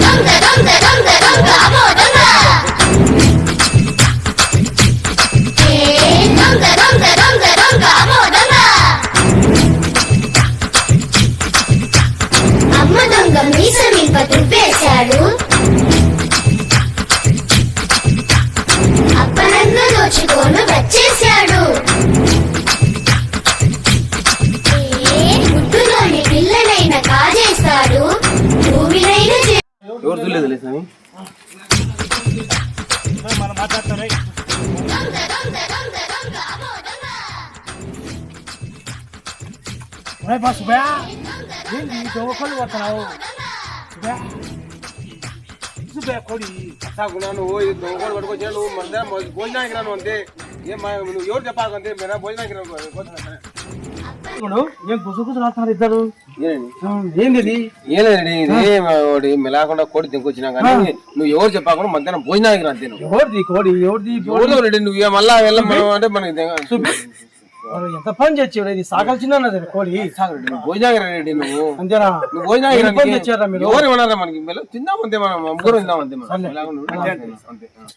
Dónde, dónde, dónde, dónde? ఒరే బా సుబ్బయ్య ఏంటి దొంగకొని పోతున్నావు సుబ్బయ్య సుబ్బయ్య కొడి సాగునా నువ్వు ఈ దొంగలు పట్టుకొచ్చా నువ్వు మన భోజనానికి రాను అంతే ఏం నువ్వు ఎవరు చెప్పాలి అంతే మీరు భోజనానికి రాను ఏం గుసు గుసు రాస్తున్నారు ఇద్దరు ఇది ఏలేదండి మెలాకుండా కోడి దింకొచ్చినా కానీ నువ్వు ఎవరు చెప్పకుండా మధ్యాహ్నం భోజనానికి రా నువ్వు ఎవరిది కోడి ఎవరిది ఎవరు రెడ్డి నువ్వు మళ్ళా వెళ్ళం మనం అంటే మనకి ఎంత పని తెచ్చాడు ఇది సాగలు చిన్న కోడి. రెడ్డి, నువ్వు. అంతేనా? నువ్వు ఎంత పని తెచ్చారా మీరు? ఎవరు మనకి? తిందాం అంతే మనం ముగ్గురు తిందాం అంతే మనం. అంతే ఏం చేయనా ఏ ఎంత ఏం ఇట్లా చూస్తున్నావు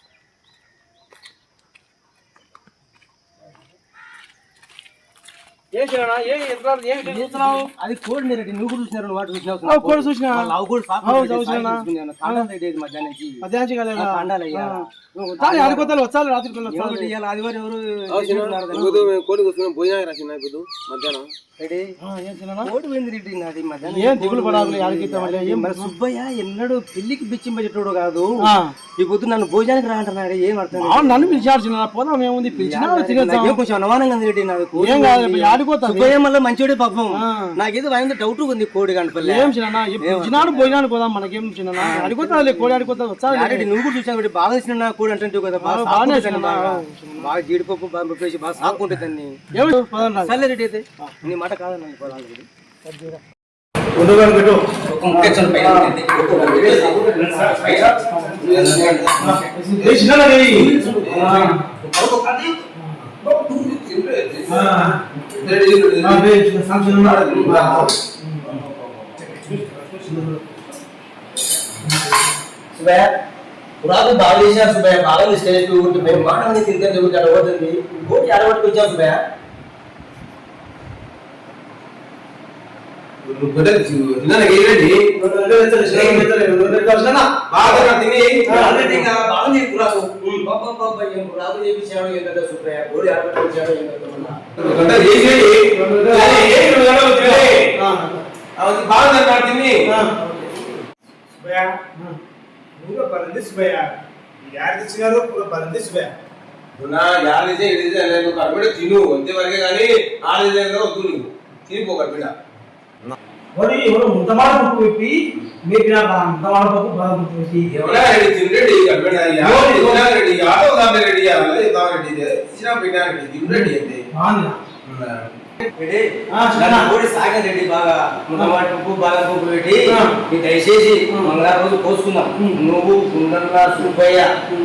అది కోడి రెడ్డి నువ్వు చూసినారు వాటి చూసినావు. ఆ, కోడి చూసినా. లవ్ కూడా మధ్యాహ్నం ఆడుకోతాను వచ్చాలి రాత్రి ఆదివారం ఎవరు అవు కోడి కూర్చున్నాం భోజనానికి రాసిన ఇప్పుడు. మధ్యాహ్నం. ఏం దిగులు పడాలి సుబ్బయ్య ఎన్నడూ పెళ్ళికి బిచ్చింపజెట్టుడు కాదు. ఈ పొద్దు నన్ను భోజనానికి రా అంటున్నాడు ఏం అర్థం నన్ను పిలిచాడు చిన్న పోదాం ఏముంది? పిలిచినా తినేద్దాం. నాకేం కొంచెం అనుమానంగా ఉంది రెడ్డి నాది. కోడి ఏం కాదు సుబ్బయ్య మళ్ళీ మంచోడే పాపం. నాకేదో ఆయన డౌట్ ఉంది కోడి కనపల్లె ఏం చిన్న పిలిచినాడు పోయినాడు పోదాం మనకేం చిన్న ఆడిపోతా కోడి ఆడిపోతా వచ్చాలి రెడ్డి నువ్వు కూడా రెడ్డి బాగా ఇచ్చిన కోడి అంటే కదా బాగా బాగా. జీడిపప్పు బాగా సాకుంటుంది దాన్ని. ఏమి పోదాం రా. సర్లే రెడ్డి అయితే. నీ మాట కాదన్న పోదాం రెడ్డి. పురాతన బాగా చేశారు సుబ్బయ్య బాగా స్టేజ్ మాట మంది తింటే అడగట్టుకు వచ్చాం సుబ్బయ్య తిను అంతే వరకే కానీ ఆడిదే వద్దు నువ్వు తినిపో బిడ్డ మరి ఎవరు ముంతమాడ పప్పు పెట్టి మేపినా ముంతమాడ పప్పు బాగా పప్పు పెట్టి ఎవరా రెడ్డి తినరెడ్డి కడబిడ రెడ్డి ఆటో దాని రెడ్డి అలా తాను రెడ్డి ఇచ్చిన పెట్టా రెడ్డి తినరెడ్డి అంతే బాగా బాగా పెట్టి దయచేసి మంగళవారం రోజు కోసుకుందాం. నువ్వు గుండన్న సుబ్బయ్య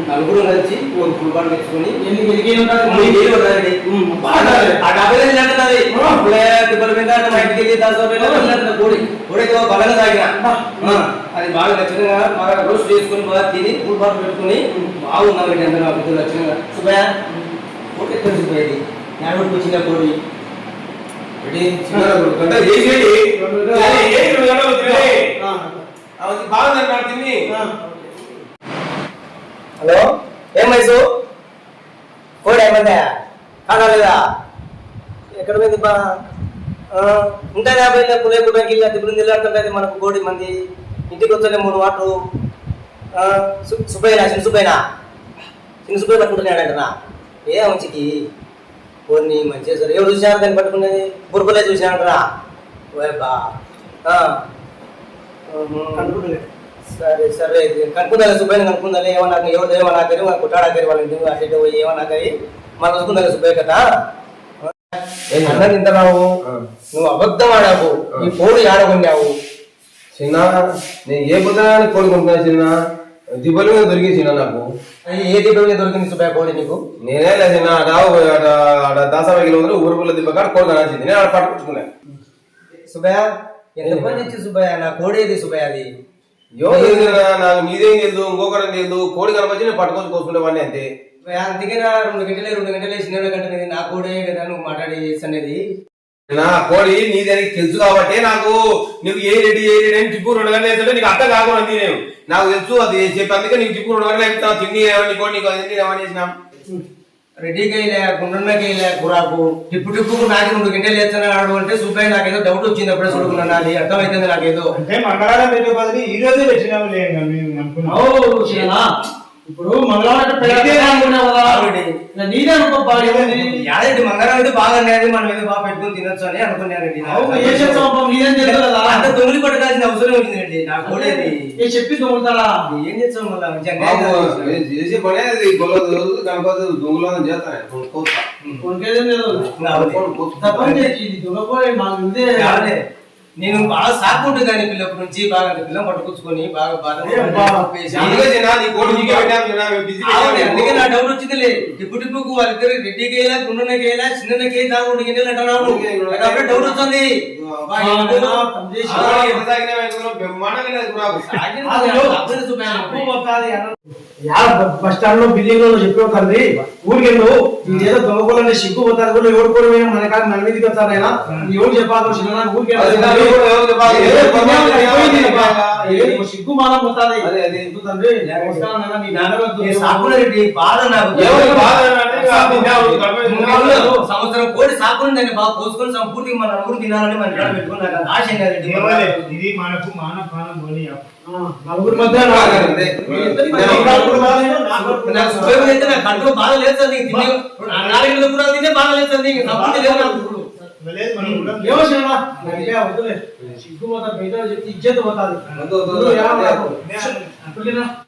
నలుగురు కలిసి ఒక ఫుల్బాల్ తెచ్చుకొని అది బాగా ఖచ్చితంగా బాగా రోస్ట్ చేసుకొని బాగా తిని ఫుల్ బాల్ పెట్టుకొని బాగున్నామండి అందరూ అభివృద్ధి లక్షణంగా సుబ్బయ్య కోడి ఎక్కడ సుబ్బయ్య ఇది? యాడబడికి వచ్చిన కోడి గంట చేసేది అవన్నీ బాగా తిని హలో? ఏం మైసు కోడి ఏమందా? కాదా ఎక్కడ పోయింది బా? ఇంకా యాభై పులే కుటుంబానికి వెళ్ళి అది ఇప్పుడు నిలబడుతుంటుంది మనకు కోడి మంది. ఇంటికి వచ్చే మూడు వాటరు సుబ్బయ్యనా చిన్న సుబ్బయ్యనా చిన్న సుబ్బయ్య పట్టుకుంటున్నాడంటనా? ఏ మంచికి కొన్ని మంచిగా సరే ఎవరు చూసినారు దాన్ని పట్టుకునేది? బుర్బలే ఓ బా. సరే సరే. కనుక్కుందా సుబ్బయ్య కనుక్కుందా ఏమన్నా ఎవరు ఏమన్నా కరి మన కుట్టాడా కరి వాళ్ళ ఇంటికి అటు ఇటు పోయి ఏమన్నా కరి మన చూసుకుందా సుబ్బయ్య కదా ఏం అన్న తింటున్నావు నువ్వు అబద్ధం ఆడావు. ఈ కోడి ఆడకొన్నావు చిన్న నేను ఏ పొద్దున కోరుకుంటున్నా చిన్న? దిబ్బలు మీద దొరికి చిన్న నాకు. ఏ దీపం దొరికింది సుబ్బయ్య కోడి నీకు? నేనే లేదు చిన్న రావు ఆడ దాసాబాయి ఊరు పుల్ల దిబ్బ కాడ కోరుకున్నా నేను ఆడ పట్టుకుంటున్నా సుబ్బయ్య ఎంత పని తెచ్చి సుబ్బయ్య? నా కోడేది సుబ్బయ్య అది? నాకు నీదేం తెలియదు ఇంకొకటి తెలియదు. కోడి కనపచ్చి నేను పట్టుకొని కోసుకునేవాడిని అంతే. అందుకే నా రెండు గంటలే రెండు గంటలే చిన్న గంట అనేది నా కోడే కదా నువ్వు మాట్లాడి అనేది. నా కోడి నీదని తెలుసు కాబట్టి నాకు నువ్వు ఏ రెడీ ఏ రెడీ అని టిప్పు రెండు గంటలు వేస్తుంటే నీకు అర్థం కాకుండా నేను. నాకు తెలుసు అది చెప్పి అందుకే నీకు టిప్పు రెండు గంటలు వేస్తాను తిండి ఏమని కోడి నీకు అది ఏమని చేసినాం. రెడ్డి కైలే గుండ్రన్న కైలే కూరాకు. టిప్పు టిప్పుకు నాకు రెండు గంటలు వేస్తున్నాడు అంటే సుబ్బయ్య నాకేదో డౌట్ వచ్చింది అప్పుడే చూడుకున్నాను అది అర్థమైతుంది నాకేదో. అంటే మంగళవారం పెట్టే బదులు ఈ రోజే పెట్టినాము లేదు మేము అనుకున్నాం ఓ శీలా, ఇప్పుడు నీదే అనుకో బాగా? యాదండి అయితే బాగున్నది మనం ఏదో బాగా పెట్టుకుని తినొచ్చు అని అనుకున్నానండి అంత దొంగలి పట్టడాల్సిన అవసరం వచ్చిందండి నా కోడేది ఏ చెప్పి దొంగతారా? ఏం చేస్తాం మళ్ళా. నేను చేసే కనపడదు దొంగలో చేస్తాను ఇది దొంగపోయి మాకు ఇదే. నేను బాగా సాకుంటు కానీ పిల్లప్పటి నుంచి బాగా పిల్ల పట్టుకొచ్చుకొని బాగా బాగా అందుకే చిన్న నీ చిన్న డౌట్ వచ్చిందిలే. టిప్పు టిప్పుకు వాళ్ళిద్దరు రెడ్డికి వేయలే గుండెకి వేయలే చిన్నకి తాగుడు గింజలు అంటున్నాను అప్పుడే డౌట్ వచ్చింది బ- బస్ స్టాండ్లో బిల్డింగ్లో చెప్పావు తండ్రి ఊరికెళ్ళు ఇదేదో దొంగకోవాలని సిగ్గు పోతారు కూడా ఎవరు కూడా మన కాదు మన మీదకి వస్తారు ఆయన ఎవరు చెప్పాలి చిన్న ఊరికెళ్ళు బాధ నాకు సంవత్సరం కోడి సాకులు బాగా కోసుకొని సంపూర్తిగా మన నలుగురు తినాలని మన నాకు ఆశ ఇది మనకు మాన ప్రాణం మధ్య నాకు బాధ లేదు సార్ నీకు నాలుగు కూడా తినే బాధ లేదు సార్ నీకు సంపూర్తి లేదు నాకు ఇప్పుడు.